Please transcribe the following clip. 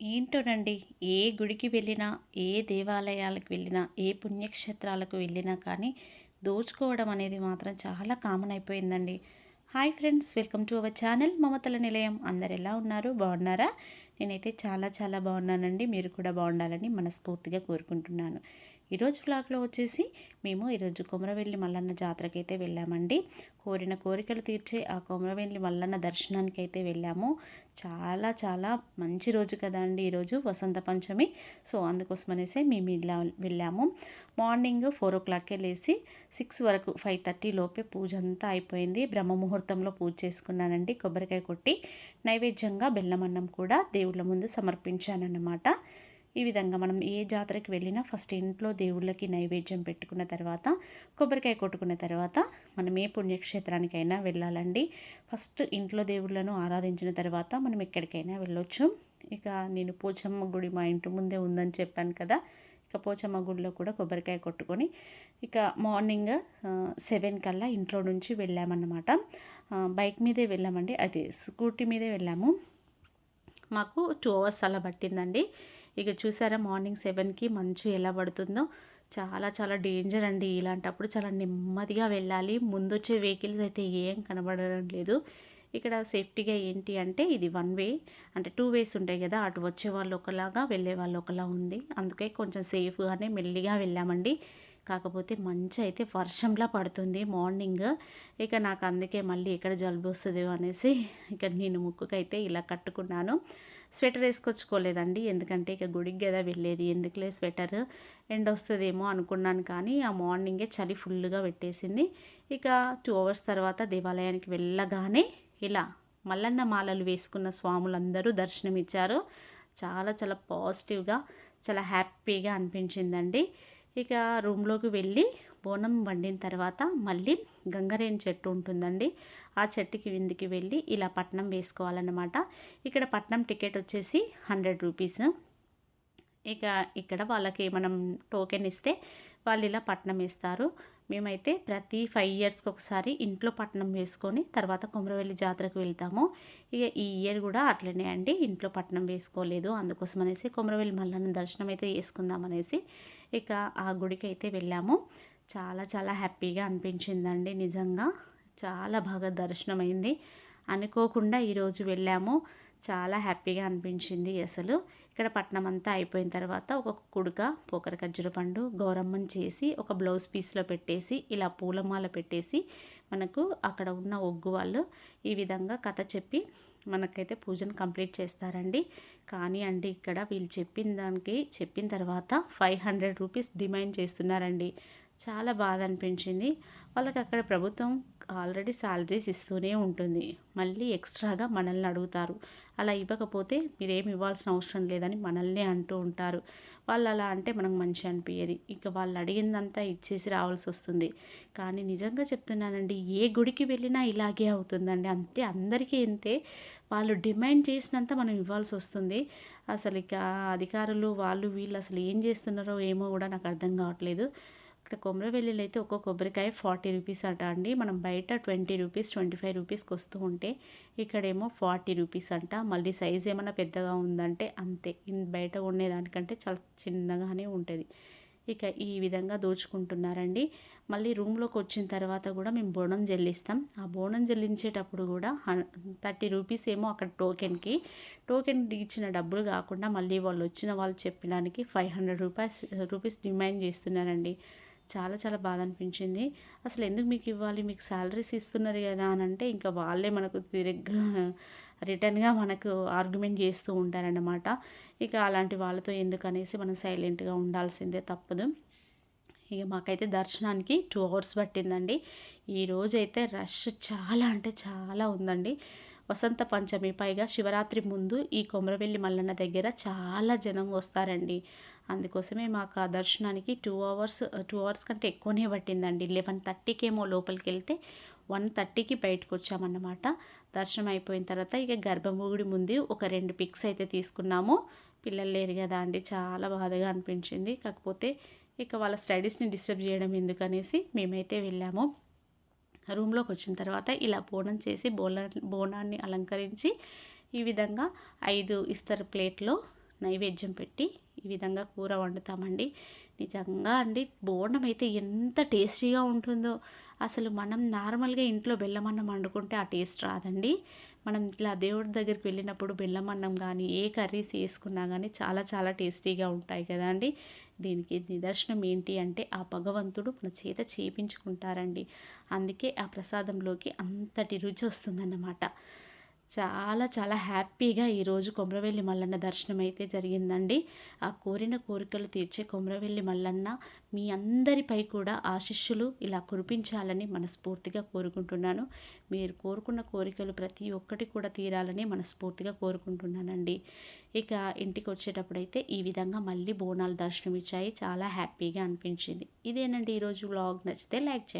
ఏంటోనండి? ఏ గుడికి వెళ్ళినా ఏ దేవాలయాలకు వెళ్ళినా ఏ పుణ్యక్షేత్రాలకు వెళ్ళినా కానీ దోచుకోవడం అనేది మాత్రం చాలా కామన్ అయిపోయిందండి. Hi friends welcome to our channel మమతల నిలయం. అందరు ఎలా ఉన్నారు? బాగున్నారా? నేనైతే చాలా చాలా బాగున్నానండి. మీరు కూడా బాగుండాలని మనస్ఫూర్తిగా కోరుకుంటున్నాను. ఈరోజు బ్లాగ్లో వచ్చేసి మేము ఈరోజు కొమరవెల్లి మల్లన్న జాతరకి అయితే వెళ్ళామండి. కోరిన కోరికలు తీర్చే ఆ కొమరవెల్లి మల్లన్న దర్శనానికి అయితే వెళ్ళాము. చాలా చాలా మంచి రోజు కదా అండి ఈరోజు వసంత పంచమి. సో అందుకోసం అనేసి మేము ఇలా వెళ్ళాము. మార్నింగ్ ఫోర్ ఓ క్లాక్కే లేచి సిక్స్ వరకు ఫైవ్ థర్టీ లోపే పూజ అంతా అయిపోయింది. బ్రహ్మ ముహూర్తంలో పూజ చేసుకున్నానండి. కొబ్బరికాయ కొట్టి నైవేద్యంగా బెల్లమన్నం కూడా దేవుళ్ళ ముందు సమర్పించానన్నమాట. ఈ విధంగా మనం ఏ జాతరకి వెళ్ళినా ఫస్ట్ ఇంట్లో దేవుళ్ళకి నైవేద్యం పెట్టుకున్న తర్వాత కొబ్బరికాయ కొట్టుకున్న తర్వాత మనం ఏ పుణ్యక్షేత్రానికైనా వెళ్ళాలండి. ఫస్ట్ ఇంట్లో దేవుళ్ళను ఆరాధించిన తర్వాత మనం ఎక్కడికైనా వెళ్ళొచ్చు. ఇక నేను పోచమ్మ గుడి మా ఇంటి ముందే ఉందని చెప్పాను కదా. ఇక పోచమ్మ గుడిలో కూడా కొబ్బరికాయ కొట్టుకొని ఇక మార్నింగ్ సెవెన్ కల్లా ఇంట్లో నుంచి వెళ్ళామన్నమాట. బైక్ మీదే వెళ్ళామండి. అదే స్కూటీ మీదే వెళ్ళాము. మాకు టూ అవర్స్ అలా పట్టిందండి. ఇక చూసారా మార్నింగ్ సెవెన్కి మంచు ఎలా పడుతుందో? చాలా చాలా డేంజర్ అండి ఇలాంటప్పుడు చాలా నెమ్మదిగా వెళ్ళాలి. ముందు వచ్చే వెహికల్స్ అయితే ఏం కనబడడం లేదు. ఇక్కడ సేఫ్టీగా ఏంటి అంటే ఇది వన్ వే అంటే టూ వేస్ ఉంటాయి కదా అటు వచ్చే వాళ్ళు ఒకలాగా వెళ్ళే వాళ్ళు ఒకలా ఉంది. అందుకే కొంచెం సేఫ్గానే మెల్లిగా వెళ్ళామండి. కాకపోతే మంచి అయితే వర్షంలా పడుతుంది మార్నింగ్. ఇక నాకు అందుకే మళ్ళీ ఎక్కడ జలుబు వస్తుంది అనేసి ఇక నేను ముక్కుకైతే ఇలా కట్టుకున్నాను. స్వెటర్ వేసుకొచ్చుకోలేదండి. ఎందుకంటే ఇక గుడికి కదా వెళ్ళేది. ఎందుకులే స్వెటర్ ఎండ వస్తుందేమో అనుకున్నాను కానీ ఆ మార్నింగే చలి ఫుల్గా పెట్టేసింది. ఇక టూ అవర్స్ తర్వాత దేవాలయానికి వెళ్ళగానే ఇలా మల్లన్న మాలలు వేసుకున్న స్వాములందరూ దర్శనం ఇచ్చారు చాలా చాలా పాజిటివ్గా చాలా హ్యాపీగా అనిపించిందండి. ఇక రూమ్లోకి వెళ్ళి బోనం వండిన తర్వాత మళ్ళీ గంగరేణి చెట్టు ఉంటుందండి. ఆ చెట్టుకి విందుకి వెళ్ళి ఇలా పట్నం వేసుకోవాలన్నమాట. ఇక్కడ పట్నం టికెట్ వచ్చేసి హండ్రెడ్ రూపీస్. ఇక ఇక్కడ వాళ్ళకి మనం టోకెన్ ఇస్తే వాళ్ళు ఇలా పట్నం వేస్తారు. మేమైతే ప్రతి ఫైవ్ ఇయర్స్కి ఒకసారి ఇంట్లో పట్నం వేసుకొని తర్వాత కొమరవెల్లి జాతరకు వెళ్తాము. ఇక ఈ ఇయర్ కూడా అట్లనే అండి ఇంట్లో పట్నం వేసుకోలేదు. అందుకోసం అనేసి కొమరవెల్లి మల్లన్న దర్శనం అయితే వేసుకుందాం అనేసి ఇక ఆ గుడికి అయితే వెళ్ళాము. చాలా చాలా హ్యాపీగా అనిపించిందండి. నిజంగా చాలా బాగా దర్శనం అయింది అనుకోకుండా ఈరోజు వెళ్ళాము. చాలా హ్యాపీగా అనిపించింది అసలు. ఇక్కడ పట్నం అంతా అయిపోయిన తర్వాత ఒక కుడుక పోకర ఖర్జుర పండు గౌరమ్మని చేసి ఒక బ్లౌజ్ పీస్లో పెట్టేసి ఇలా పూలమాల పెట్టేసి మనకు అక్కడ ఉన్న ఒగ్గు వాళ్ళు ఈ విధంగా కథ చెప్పి మనకైతే పూజను కంప్లీట్ చేస్తారండి. కానీ అండి ఇక్కడ వీళ్ళు చెప్పిన దానికి చెప్పిన తర్వాత ఫైవ్ హండ్రెడ్ రూపీస్ డిమాండ్ చేస్తున్నారండి. చాలా బాధ అనిపించింది వాళ్ళకి అక్కడ ప్రభుత్వం ఆల్రెడీ శాలరీస్ ఇస్తూనే ఉంటుంది. మళ్ళీ ఎక్స్ట్రాగా మనల్ని అడుగుతారు. అలా ఇవ్వకపోతే మీరేమి ఇవ్వాల్సిన అవసరం లేదని మనల్నే అంటూ ఉంటారు. వాళ్ళు అలా అంటే మనకు మంచి అనిపించేది ఇక వాళ్ళు అడిగిందంతా ఇచ్చేసి రావాల్సి వస్తుంది. కానీ నిజంగా చెప్తున్నానండి ఏ గుడికి వెళ్ళినా ఇలాగే అవుతుందండి. అంతే అందరికీ ఇంతే. వాళ్ళు డిమాండ్ చేసినంత మనం ఇవ్వాల్సి వస్తుంది. అసలు ఇక అధికారులు వాళ్ళు వీళ్ళు అసలు ఏం చేస్తున్నారో ఏమో కూడా నాకు అర్థం కావట్లేదు. ఇక్కడ కొమరవెల్లిలో అయితే ఒక కొబ్బరికాయ ఫార్టీ రూపీస్ అట అండి. మనం బయట ట్వంటీ రూపీస్ ట్వంటీ ఫైవ్ రూపీస్కి వస్తూ ఉంటే ఇక్కడేమో ఫార్టీ రూపీస్ అంట. మళ్ళీ సైజ్ ఏమైనా పెద్దగా ఉందంటే అంతే. బయట ఉండేదానికంటే చాలా చిన్నగానే ఉంటుంది. ఇక ఈ విధంగా దోచుకుంటున్నారండి. మళ్ళీ రూమ్లోకి వచ్చిన తర్వాత కూడా మేము బోనం చెల్లిస్తాం ఆ బోనం చెల్లించేటప్పుడు కూడా థర్టీ రూపీస్ ఏమో అక్కడ టోకెన్కి టోకెన్ ఇచ్చిన డబ్బులు కాకుండా మళ్ళీ వాళ్ళు వచ్చిన వాళ్ళు చెప్పడానికి five hundred rupees rupees demand చేస్తున్నారండి. చాలా చాలా బాధ అనిపించింది అసలు ఎందుకు మీకు ఇవ్వాలి? మీకు శాలరీస్ ఇస్తున్నారు కదా అని అంటే ఇంకా వాళ్ళే మనకు తిరిగ్గా రిటర్న్గా మనకు ఆర్గ్యుమెంట్ చేస్తూ ఉంటారన్నమాట. ఇక అలాంటి వాళ్ళతో ఎందుకనేసి మనం సైలెంట్గా ఉండాల్సిందే తప్పదు. ఇక మాకైతే దర్శనానికి టూ అవర్స్ పట్టిందండి. ఈరోజైతే రష్ చాలా అంటే చాలా ఉందండి. వసంత పంచమి పైగా శివరాత్రి ముందు ఈ కొమరవెల్లి మల్లన్న దగ్గర చాలా జనం వస్తారండి. అందుకోసమే మాకు ఆ దర్శనానికి టూ అవర్స్ టూ అవర్స్ కంటే ఎక్కువనే పట్టిందండి. లెవెన్ థర్టీకేమో లోపలికి వెళ్తే వన్ థర్టీకి బయటకు వచ్చామన్నమాట దర్శనం అయిపోయిన తర్వాత ఇక గర్భముగుడి ముందు ఒక రెండు పిక్స్ అయితే తీసుకున్నాము. పిల్లలు లేరు కదా అండి చాలా బాధగా అనిపించింది. కాకపోతే ఇక వాళ్ళ స్టడీస్ని డిస్టర్బ్ చేయడం ఎందుకనేసి మేమైతే వెళ్ళాము. రూమ్లోకి వచ్చిన తర్వాత ఇలా బోనం చేసి బోనా బోనాన్ని అలంకరించి ఈ విధంగా ఐదు ఇస్తారు ప్లేట్లో నైవేద్యం పెట్టి ఈ విధంగా కూర వండుతామండి. నిజంగా అండి బోండం అయితే ఎంత టేస్టీగా ఉంటుందో. అసలు మనం నార్మల్గా ఇంట్లో బెల్లం అన్నం వండుకుంటే ఆ టేస్ట్ రాదండి. మనం ఇట్లా దేవుడి దగ్గరికి వెళ్ళినప్పుడు బెల్లం అన్నం కానీ ఏ కర్రీస్ వేసుకున్నా కానీ చాలా చాలా టేస్టీగా ఉంటాయి కదా అండి. దీనికి నిదర్శనం ఏంటి అంటే ఆ భగవంతుడు మన చేత చేపించుకుంటారండి. అందుకే ఆ ప్రసాదంలోకి అంతటి రుచి వస్తుందన్నమాట. చాలా చాలా హ్యాపీగా ఈరోజు కొమరవెల్లి మల్లన్న దర్శనం అయితే జరిగిందండి. ఆ కోరిన కోరికలు తీర్చే కొమరవెల్లి మల్లన్న మీ అందరిపై కూడా ఆశిష్యులు ఇలా కురిపించాలని మనస్ఫూర్తిగా కోరుకుంటున్నాను. మీరు కోరుకున్న కోరికలు ప్రతి ఒక్కటి కూడా తీరాలని మనస్ఫూర్తిగా కోరుకుంటున్నానండి. ఇక ఇంటికి వచ్చేటప్పుడైతే ఈ విధంగా మళ్ళీ బోనాలు దర్శనం ఇచ్చాయి చాలా హ్యాపీగా అనిపించింది. ఇదేనండి ఈరోజు వ్లాగ్. నచ్చితే లైక్ చేయండి.